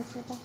গেছে এটা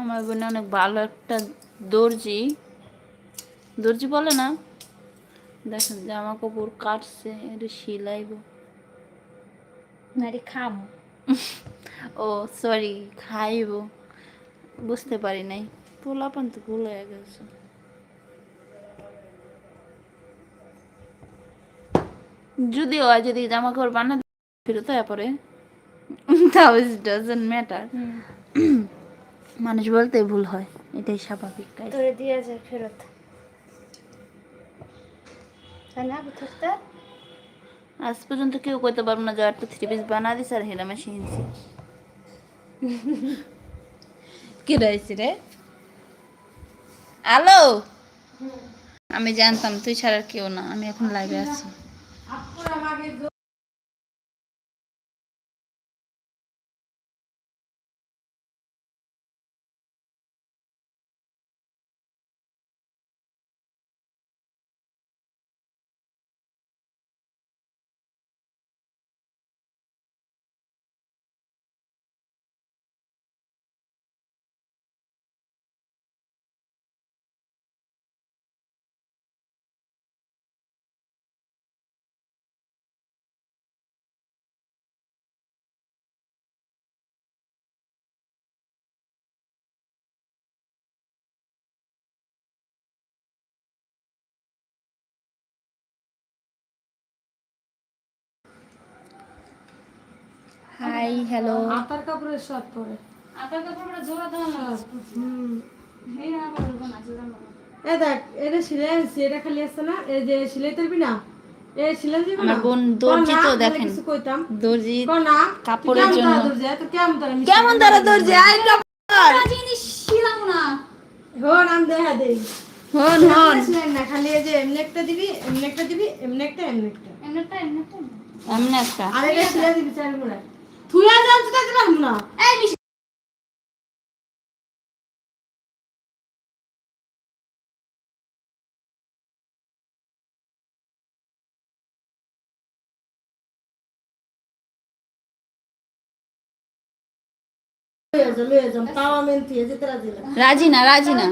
আমার বোন অনেক ভালো একটা দর্জি। দর্জি বলে না? দেখেন জামা কাপড় কাটছে এটা সিলাইব নারী খাম। ও সরি খাইব। বুঝতে পারি নাই। পোলাপান তো ভুল হয়ে গেছে। যদিও আর যদি জামা কাপড় বানাতে ফেরত পড়ে তাও ডাজেন্ট ম্যাটার মানুষ বলতে ভুল হয় এটাই স্বাভাবিক guys. তোরে দিয়ে যায় ফেরত। তাই না বুঝতে আজ পর্যন্ত কেউ কইতে পারব না যে একটা থ্রি পিস বানা দিস আর হেরা মেশিন কি রয়েছে রে? আলো আমি জানতাম তুই ছাড়া কেউ না আমি এখন লাইভে আছি। হাই হ্যালো আতার কাপড়ের শর্ট পরে। আপনার কাপড়টা জোড়া দেওয়া না হুম। এই না বলব না। জোড়া এ দেখ এটা সিলাই আনছি এটা খালি আসছে না? এই যে সিলাই করবি না? এ সিলাই দিবি না? আমার বোন দর্জি তো দেখেন। দর্জি কাপড়ের জন্য- দর্জি, এত কেমন তারা কেমন তারা দর্জি? আই জিনিস ছিলাম না। হন আমি দেখা দেই। হন হন। না খালি এই যে এমনি একটা দিবি এমনি একটা দিবি এমনি একটা এমনি একটা। এমনটা এমনটা এমনি একটা। আর এটা সিলাই দিবি চার মুড়া থুয়া জানতে থাকতে পারব না। এই মেন রাজি না রাজি না।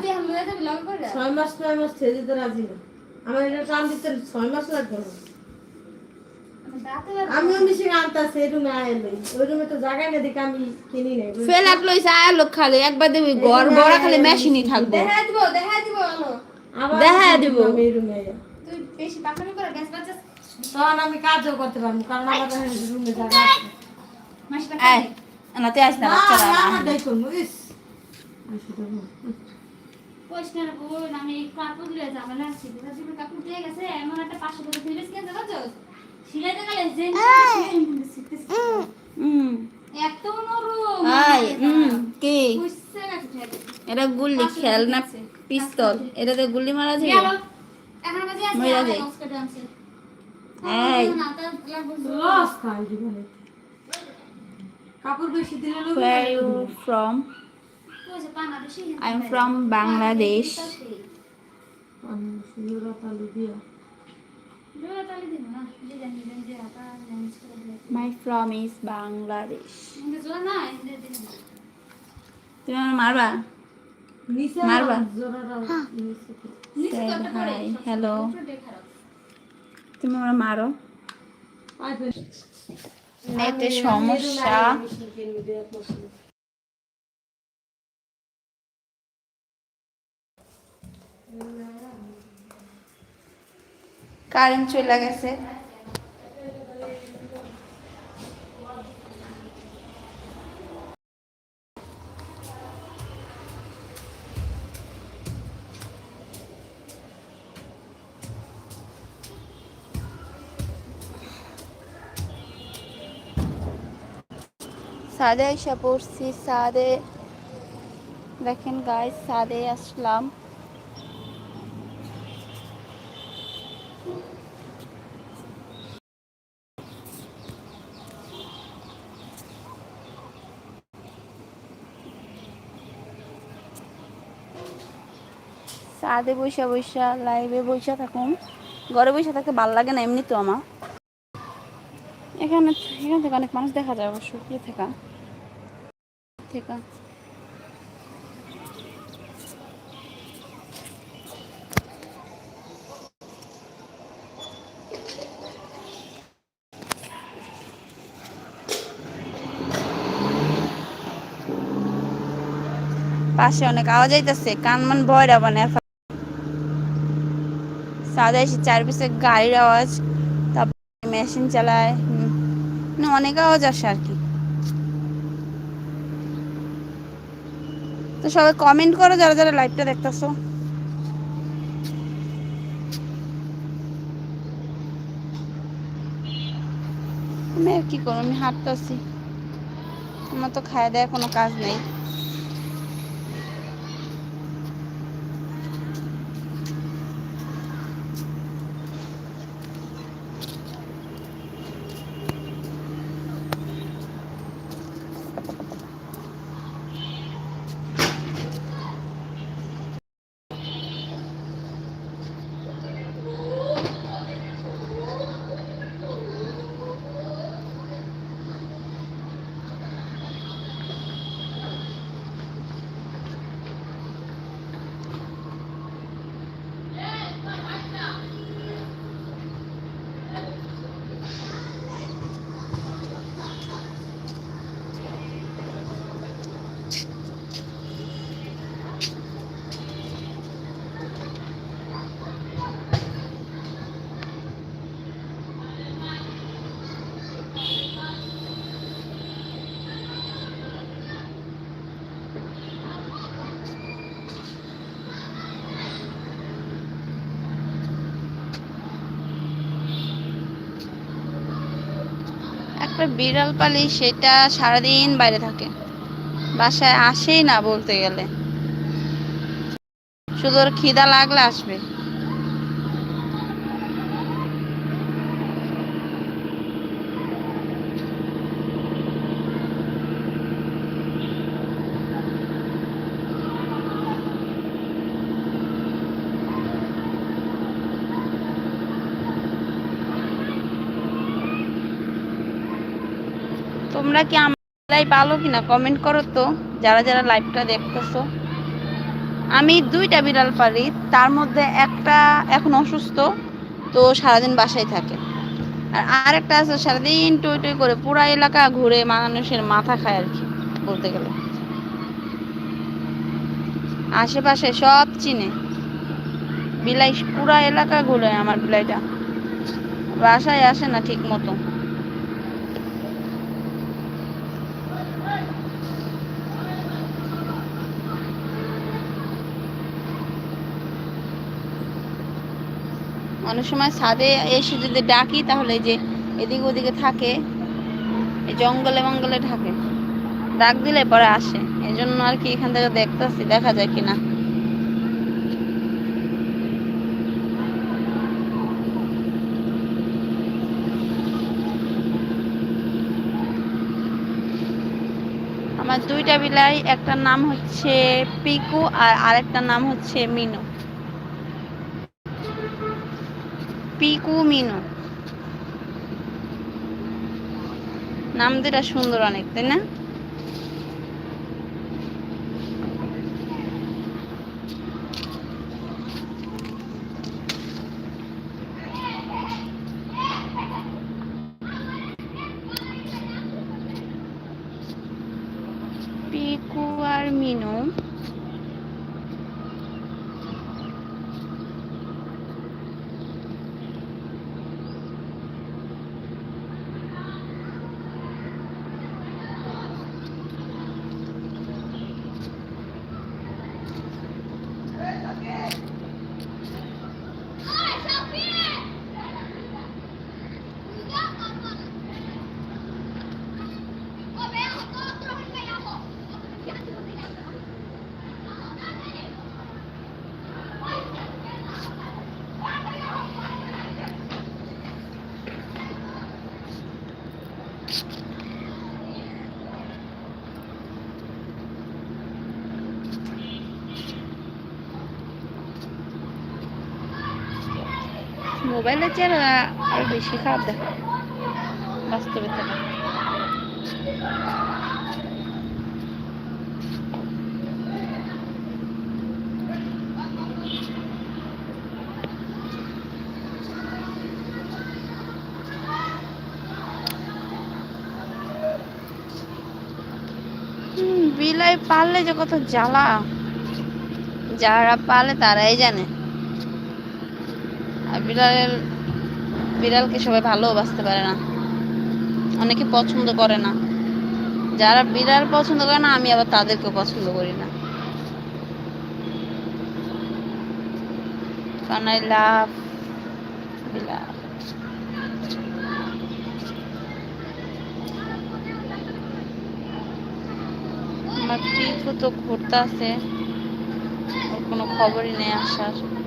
করে। ছয় মাস নয় মাস থিয়ে যেতে রাজি না। আমার এটা টান দিতে ছয় মাস লাগবে আমিও মিশে আনতাছি এই রুমে আইলে ওই রুমে তো জায়গা নেই দেখে আমি কিনি নাই ফেলাট লইছে আয় লোক খালি একবার দেবি ঘর বড় খালি মেশিনই থাকবে দেখা দিব দেখা দিব আবার দেখা দিব। এই রুমে তুই বেশি পাকড়ি করে গ্যাস বাচ্চা তখন আমি কাজও করতে পারব কারণ আমার রুমে জায়গা আছে। মাসি আয় না তুই আস না না, বাচ্চারা আমি না। আমার দায়িত্ব করব, ইস। আসি তো না। বল আমি কাপড় আছি বিরা জীবন কাপড় দিয়ে গেছে এমন একটা পাঁচশো টাকা ফিরে কিনতে পারছ সিলাইতে গেলে যে হুম এত নরম আয় হুম কি? বুঝছে না ঠিক এটা গুল্লি খেলনা পিস্তল। এটাতে গুল্লি মারা যায় এখন বাজে আছে? এই লস খাই। কাপড় বেশি দিলে লোক are you from? কইছে Bangladeshi. My from is Bangladesh তুমি আমার মারবা? মারবা? হাই হ্যালো তুমি আমার মারো। এতে সমস্যা। Thank you. কারেন্ট চলে গেছে। সাদে এসে পড়ছি সাদে। দেখেন গায়ে সাদে আসলাম। সাদে বৈশা বৈশা লাইভে বৈশা থাকুন। ঘরে বৈশা থাকতে ভালো লাগে না এমনি তো আমার। এখানে, এখান থেকে অনেক মানুষ দেখা যায় অবশ্য কি থাকা। থেকে। পাশে অনেক আওয়াজ আইতেছে, কান মান ভয়রা মানে সাদা এসে চার পিছে গাড়ির আওয়াজ, তারপর মেশিন চালায় না অনেক আওয়াজ আসে আর কি। তো সবাই কমেন্ট করো যারা যারা লাইভটা দেখতেছো। আমি আর কি করব? আমি হাঁটতেছি। আমার তো খাওয়া দেওয়া কোনো কাজ নেই। একটা বিড়াল পালি সেটা সারাদিন বাইরে থাকে। বাসায় আসেই না বলতে গেলে। শুধু ওর খিদা লাগলে আসবে। তোমরা কি আমার ভালো কিনা কমেন্ট করো তো, যারা যারা লাইভটা দেখতেছো। আমি দুইটা বিড়াল পারি তার মধ্যে একটা এখন অসুস্থ, তো সারাদিন বাসায় থাকে। আর আরেকটা আছে, সারাদিন টই টই করে পুরা এলাকা ঘুরে মানুষের মাথা খায় আর কি, বলতে গেলে। আশেপাশে সব চিনে। বিলাই পুরা এলাকা ঘুরে আমার বিলাইটা। বাসায় আসে না ঠিক মতো অনেক সময় ছাদে এসে যদি ডাকি তাহলে যে এদিক ওদিকে থাকে জঙ্গলে মঙ্গলে থাকে ডাক দিলে পরে আসে। এই জন্য আর কি এখান থেকে দেখতেছি, দেখা যায় কিনা। আমার দুইটা বিলাই একটার নাম হচ্ছে পিকু আর আরেকটার নাম হচ্ছে মিনু। পিকু মিনু। নাম সুন্দর অনেক তাই না? মোবাইলের চেহারা আরও বেশি খারাপ দেখা। বাস্তবে থেকে। বিলাই পারলে যে কত জ্বালা। যারা পালে তারাই জানে। আর বিড়ালের বিড়ালকে সবাই ভালোবাসতে পারে না। অনেকে পছন্দ করে না। যারা বিড়াল পছন্দ করে না, আমি আবার তাদেরকে পছন্দ করি না। কারণ লাভ বিড়াল। তো ঘুরতে আছে ওর কোনো খবরই নেই আসার।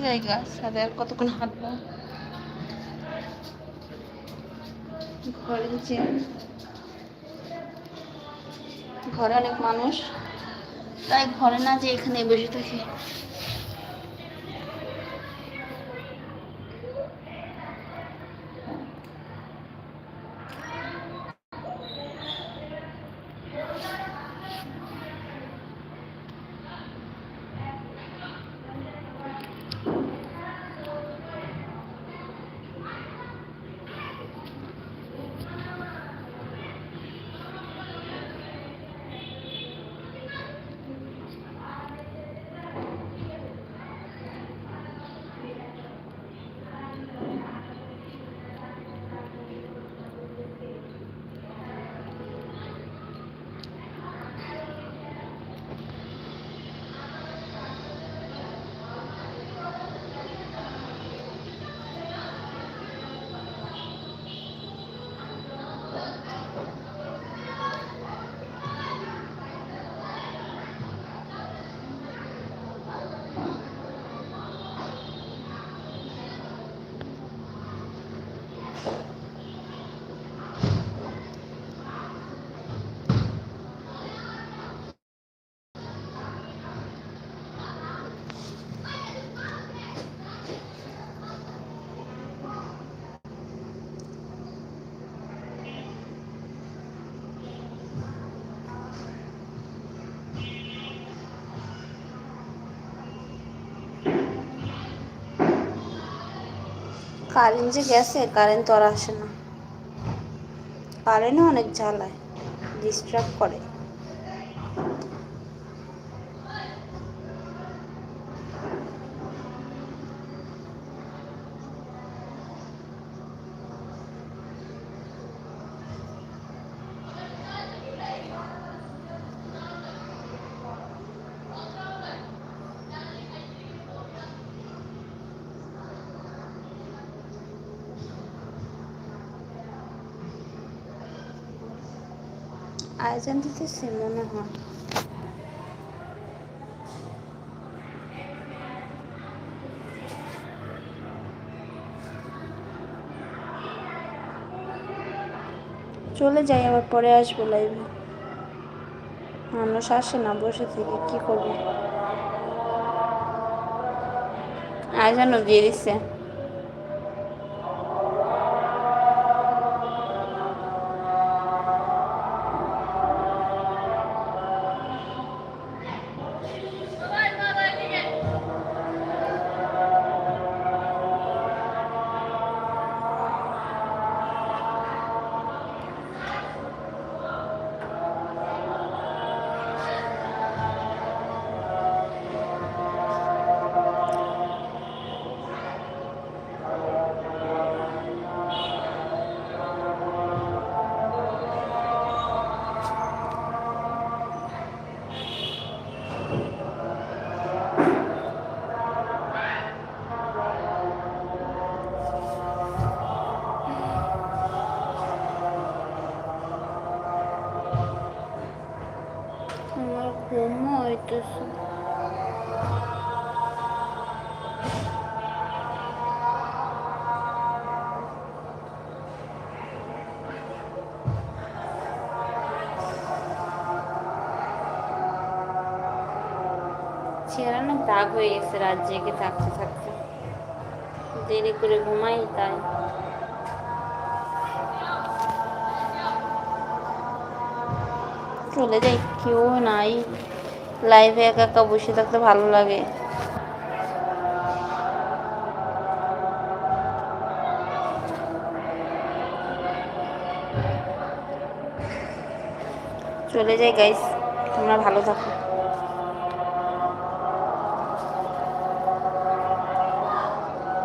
জায়গা সাথে আর কতক্ষণ হাঁটবো? ঘরে যে ঘরে অনেক মানুষ। তাই ঘরে না যে এখানে বসে থাকি। কারেন্ট যে গেছে কারেন্ট তো আর আসে না। কারেন্টও অনেক জ্বালায় ডিস্টার্ব করে। আয়োজন দিতেছে মনে হয়। চলে যাই, আবার পরে আসব লাইভে মানুষ আসে না, বসে থেকে, কি করব? আয়োজনও দিয়ে দিচ্ছে হয়ে গেছে রাত জেগে থাকতে থাকতে। দেরি করে ঘুমাই, তাই। চলে যাই, কেউ নাই। লাইভে একা একা বসে থাকতে ভালো লাগে। চলে যাই গাইস তোমরা ভালো থাকো।